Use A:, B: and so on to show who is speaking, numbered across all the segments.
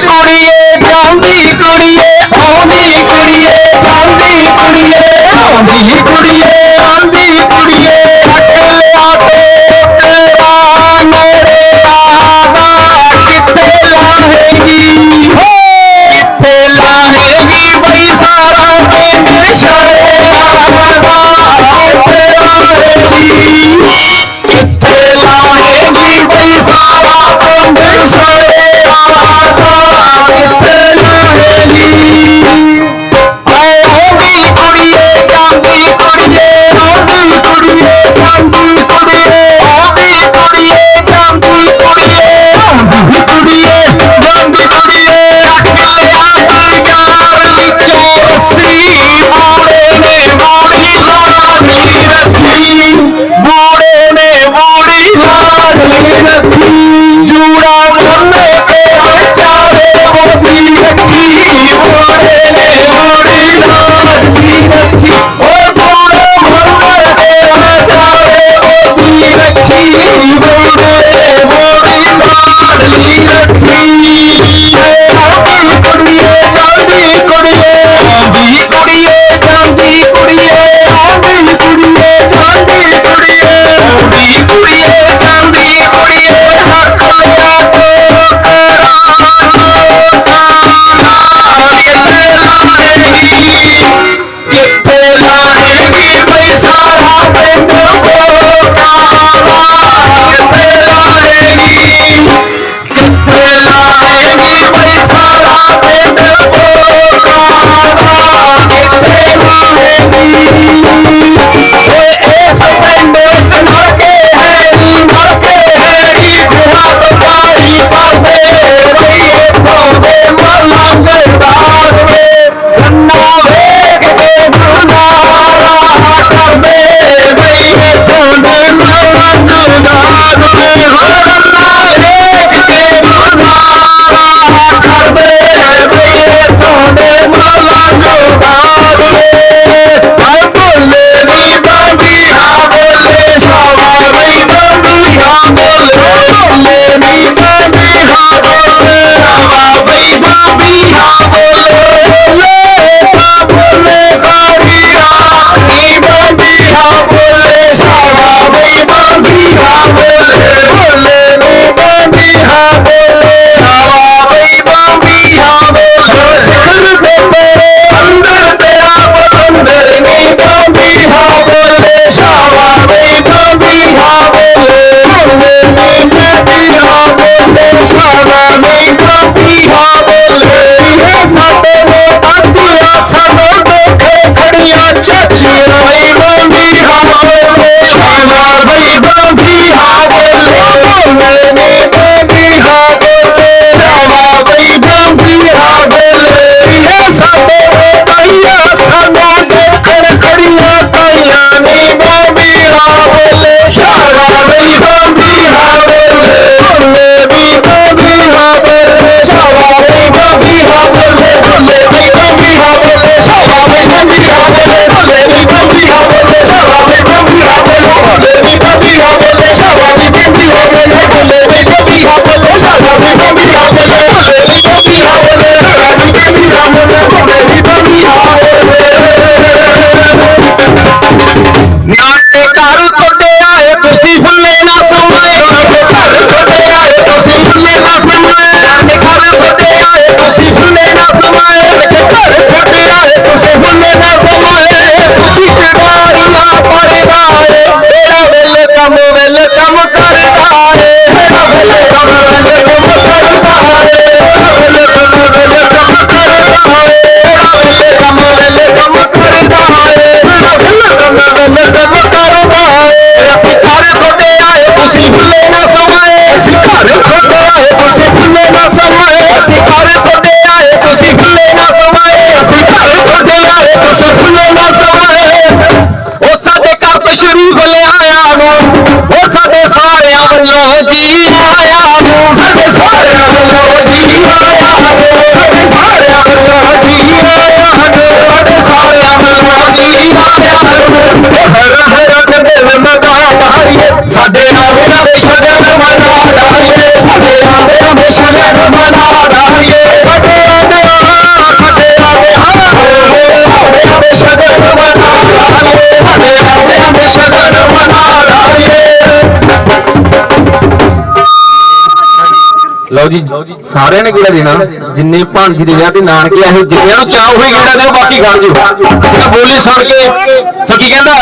A: ਕੁੜੀਏ ਜਾਂਦੀ ਕੁੜੀਏ ਆਉਂਦੀ ਕੁੜੀਏ ਜਾਂਦੀ ਕੁੜੀਏ ਆਉਂਦੀ ਕੁੜੀਏ। Hello? ਲਓ ਜੀ, ਸਾਰਿਆਂ ਨੇ ਗੇੜਾ ਦੇਣਾ? ਜਿੰਨੇ ਭਾਂਜੀ ਦੇ ਵਿਆਹ ਤੇ ਨਾਨਕੇ ਆਏ, ਜਿੰਨਿਆਂ ਨੂੰ ਚਾਹ ਹੋਈ, ਕਿਹੜਾ ਦਿਓ ਬਾਕੀ ਖੜ ਜਿਓ ਅੱਛਾ ਬੋਲੀ ਸੁਣ ਕੇ ਸਕੀ ਕਹਿੰਦਾ,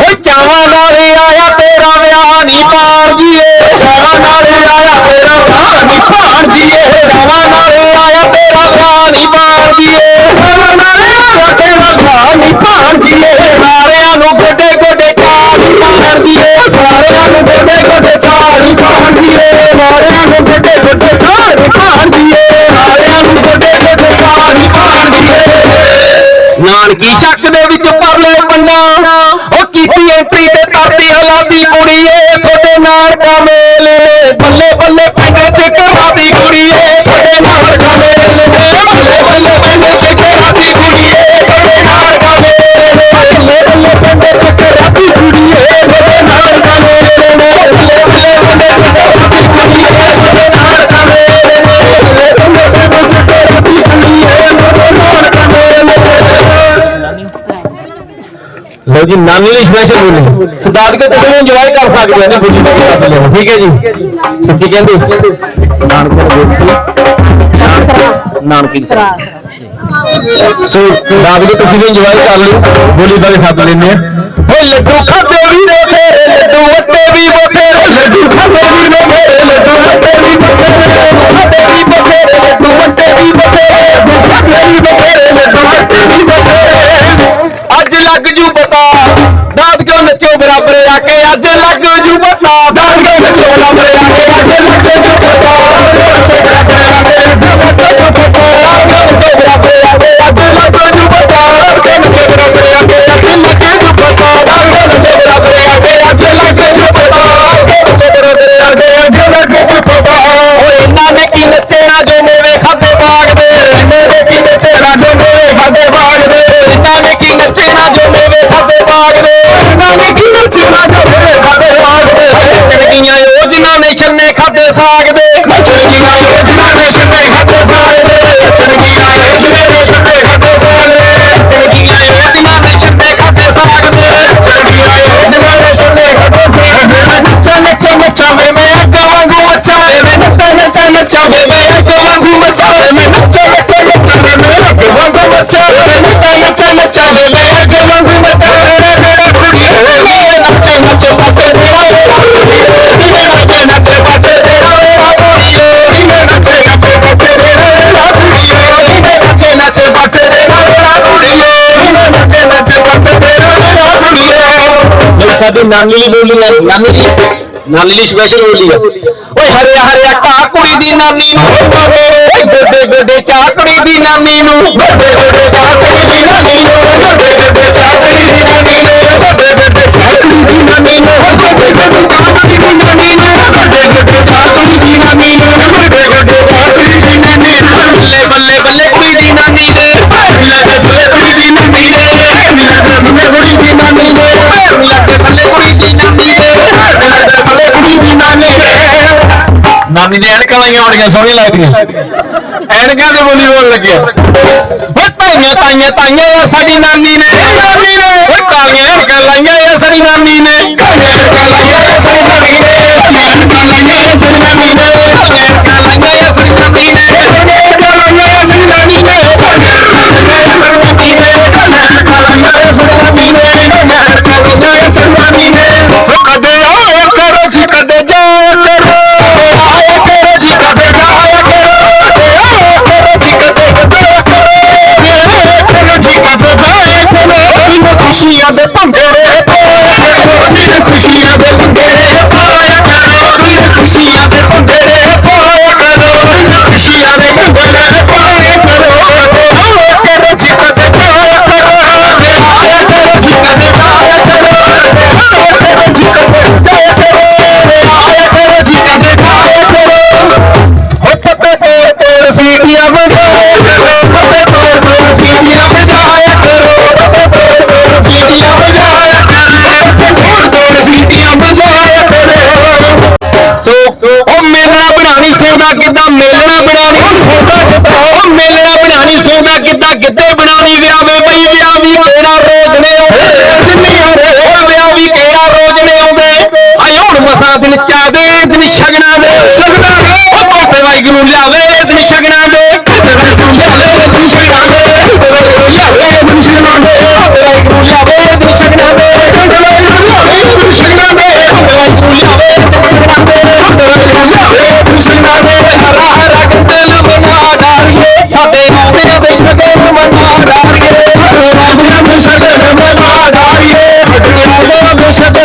A: ਓਏ ਚਾਵਾਂ ਨਾਲ ਆਇਆ ਤੇਰਾ ਵਿਆਹ ਨਹੀਂ ਪਾਣ ਜੀਏ, ਚਾਵਾਂ ਨਾਲ ਆਇਆ ਤੇਰਾ ਵਿਆਹ ਨਹੀਂ ਪਾਣ ਜੀਏ, ਚਾਵਾਂ ਨਾਲ ਆਇਆ ਤੇਰਾ ਵਿਆਹ ਨਹੀਂ ਪਾਣ ਜੀਏ, ਚਾਵਾਂ ਨਾਲ ਆਇਆ ਤੇਰਾ ਵਿਆਹ ਨਹੀਂ ਪਾਣ ਜੀਏ, ਸਾਰਿਆਂ ਨੂੰ ਗੋਡੇ ਗੋਡੇ ਚਾਹ ਨਹੀਂ ਪਾਣ ਜੀਏ, ਸਾਰਿਆਂ ਨੂੰ ਗੋਡੇ ਗੋਡੇ ਚਾਹ ਨਹੀਂ ਪਾਣ ਜੀਏ ਸਾਰੇ ਕੀ ਚੱਕ ਦੇ ਵਿੱਚ ਪਰ ਲੈ ਪੰਡਾ। ਉਹ ਕੀਤੀ ਐਂਟਰੀ ਤੇ ਤਰਤੀ ਕੁੜੀ ਕੁੜੀਏ। ਤੁਹਾਡੇ ਨਾਲ ਕਾਮੇਲ ਬੱਲੇ ਬੱਲੇ ਲਓ ਜੀ ਨਾਨੀ ਸਪੈਸ਼ਲ ਬੋਲੀ ਸਦਾਦ ਕੇ ਤੁਸੀਂ ਇੰਜੋਏ ਕਰ ਸਕਦੇ ਹੋ ਨਾ ਬੋਲੀ ਦਾ ਠੀਕ ਹੈ ਜੀ। ਸੋ ਕੀ ਕਹਿੰਦੇ। ਨਾਨਕਾ ਬੋਲੀ ਨਾਨਕੀ ਦੀ ਸਰਾ ਸੋ ਦਾਦ ਕੇ ਤੁਸੀਂ ਵੀ ਇੰਜੋਏ ਕਰ ਲਓ। ਬੋਲੀ ਬਾਰੇ ਸੱਦ ਲੈਣੇ ਆ ਹੋ ਲੱਡੂ ਖਾਦੇ ਵੀ ਨੇ ਤੇਰੇ ਲੱਡੂ ਵੱਟੇ ਵੀ ਬਥੇਰੇ ਲੱਡੂ ਖਾਦੇ ਵੀ ਨੇ ਤੇਰੇ ਲੱਡੂ ਵੱਟੇ ਵੀ ਬਥੇਰੇ ਖਾਦੇ ਵੀ ਬਥੇਰੇ ਲੱਡੂ ਵੱਟੇ ਵੀ ਬਥੇਰੇ ਖਾਦੇ ਵੀ ਬਥੇਰੇ ਲੱਡੂ ਵੱਟੇ ਵੀ ਬਥੇਰੇ That ਸਾਡੀ ਨਾਨੀ ਦੀ ਬੋਲੀ ਆ, ਨਾਨੀ ਦੀ ਨਾਨੀ ਦੀ ਸਪੈਸ਼ਲ ਬੋਲੀ ਆ। ਓਏ ਹਰਿਆ ਹਰਿਆ ਕਾ ਕੁੜੀ ਦੀ ਨਾਨੀ ਨੂੰ ਗੋਡੇ ਗੋਡੇ ਚਾ ਕੁੜੀ ਦੀ ਨਾਨੀ ਨੂੰ ਗੋਡੇ நீ எடுக்கலங்க அவனுக்கு சொல்லலாங்க எடுக்காத முடியும் உங்களுக்கு ಗೊತ್ತಾಂಗೆ ತಾಂಗೆ ತಾಂಗೆ ಸರಿ ನಾನ್ ನೀನೆ ಗೊತ್ತಾಂಗೆ ಎಡ್ಕಲ್ಲಂಗೆ ಸರಿ ನಾನ್ ನೀನೆ ಎಡ್ಕಲ್ಲಂಗೆ ಸರಿ ನಾನ್ ನೀನೆ ಎಡ್ಕಲ್ಲಂಗೆ ಸರಿ ನಾನ್ ನೀನೆ ಎಡ್ಕಲ್ಲಂಗೆ facility ਰਾਹ ਰਗ ਦਿਲ ਮਨਾ ਡਾਰੀਏ ਸਾਡੇ ਆਉਂਦੇ ਦੇਖਦੇ ਮਨਾ ਡਾਰੀਏ ਆਉਂਦੇ ਮੁਸ਼ਕਲ ਮਨਾ ਡਾਰੀਏ ਸਾਡੇ ਆਉਂਦੇ ਮੁਸ਼ਕਲ ਮਨਾ